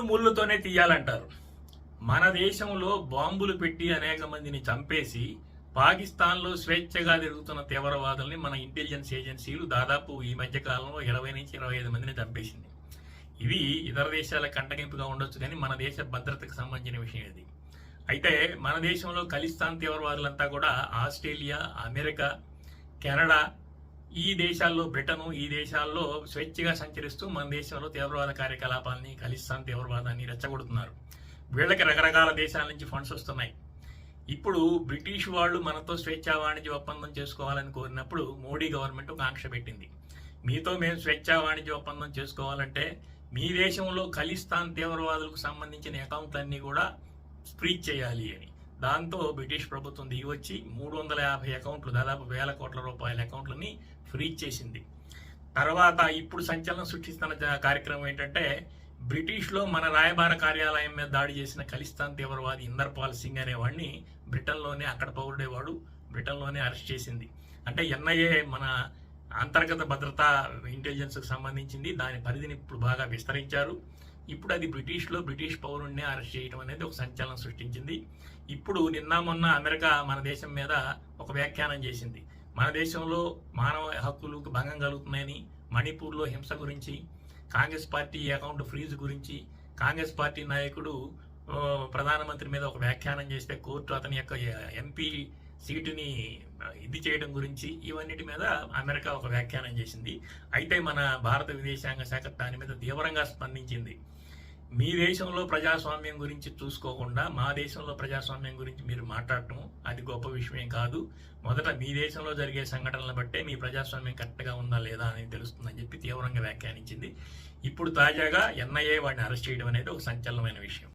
ముళ్ళు ముళ్ళుతోనే తీయాలంటారు. మన దేశంలో బాంబులు పెట్టి అనేక మందిని చంపేసి పాకిస్తాన్లో స్వేచ్ఛగా తిరుగుతున్న తీవ్రవాదుల్ని మన ఇంటెలిజెన్స్ ఏజెన్సీలు దాదాపు ఈ మధ్య కాలంలో ఇరవై నుంచి ఇరవై ఐదు మందిని చంపేసింది. ఇవి ఇతర దేశాల కంటగింపుగా ఉండొచ్చు కానీ మన దేశ భద్రతకు సంబంధించిన విషయం ఇది. అయితే మన దేశంలో ఖలిస్తాన్ తీవ్రవాదులంతా కూడా ఆస్ట్రేలియా అమెరికా కెనడా ఈ దేశాల్లో బ్రిటను ఈ దేశాల్లో స్వేచ్ఛగా సంచరిస్తూ మన దేశంలో తీవ్రవాద కార్యకలాపాలని ఖలిస్తాన్ తీవ్రవాదాన్ని రెచ్చగొడుతున్నారు. వీళ్ళకి రకరకాల దేశాల నుంచి ఫండ్స్ వస్తున్నాయి. ఇప్పుడు బ్రిటిష్ వాళ్ళు మనతో స్వేచ్ఛా వాణిజ్య ఒప్పందం చేసుకోవాలని కోరినప్పుడు మోడీ గవర్నమెంట్ ఒక ఆంక్ష పెట్టింది. మీతో మేము స్వేచ్ఛా వాణిజ్య ఒప్పందం చేసుకోవాలంటే మీ దేశంలో ఖలిస్తాన్ తీవ్రవాదులకు సంబంధించిన అకౌంట్లన్నీ కూడా ఫ్రీజ్ చేయాలి అని. దాంతో బ్రిటిష్ ప్రభుత్వం దిగి వచ్చి మూడు వందల యాభై అకౌంట్లు దాదాపు వేల కోట్ల రూపాయల అకౌంట్లని ఫ్రీజ్ చేసింది. తర్వాత ఇప్పుడు సంచలనం సృష్టిస్తున్న కార్యక్రమం ఏంటంటే బ్రిటిష్లో మన రాయబార కార్యాలయం మీద దాడి చేసిన ఖలిస్తాన్ తీవ్రవాది ఇందర్పాల్ సింగ్ అనేవాడిని బ్రిటన్లోనే అక్కడ పౌరుడేవాడు బ్రిటన్లోనే అరెస్ట్ చేసింది. అంటే ఎన్ఐఏ మన అంతర్గత భద్రతా ఇంటెలిజెన్స్కి సంబంధించింది. దాని పరిధిని ఇప్పుడు బాగా విస్తరించారు. ఇప్పుడు అది బ్రిటిష్లో బ్రిటిష్ పౌరుణ్ణి అరెస్ట్ చేయడం అనేది ఒక సంచలనం సృష్టించింది. ఇప్పుడు నిన్న మొన్న అమెరికా మన దేశం మీద ఒక వ్యాఖ్యానం చేసింది. మన దేశంలో మానవ హక్కులకు భంగం కలుగుతున్నాయని మణిపూర్లో హింస గురించి కాంగ్రెస్ పార్టీ అకౌంట్ ఫ్రీజ్ గురించి కాంగ్రెస్ పార్టీ నాయకుడు ప్రధానమంత్రి మీద ఒక వ్యాఖ్యానం చేస్తే కోర్టు అతని యొక్క ఎంపీ సీటుని ఇది చేయడం గురించి ఇవన్నిటి మీద అమెరికా ఒక వ్యాఖ్యానం చేసింది. అయితే మన భారత విదేశాంగ శాఖ దాని మీద తీవ్రంగా స్పందించింది. మీ దేశంలో ప్రజాస్వామ్యం గురించి చూసుకోకుండా మా దేశంలో ప్రజాస్వామ్యం గురించి మీరు మాట్లాడటం అది గొప్ప విషయం కాదు. మొదట మీ దేశంలో జరిగే సంఘటనలు బట్టే మీ ప్రజాస్వామ్యం కరెక్ట్గా ఉందా లేదా అనేది తెలుస్తుందని చెప్పి తీవ్రంగా వ్యాఖ్యానించింది. ఇప్పుడు తాజాగా ఎన్ఐఏ వాడిని అరెస్ట్ చేయడం అనేది ఒక సంచలనమైన విషయం.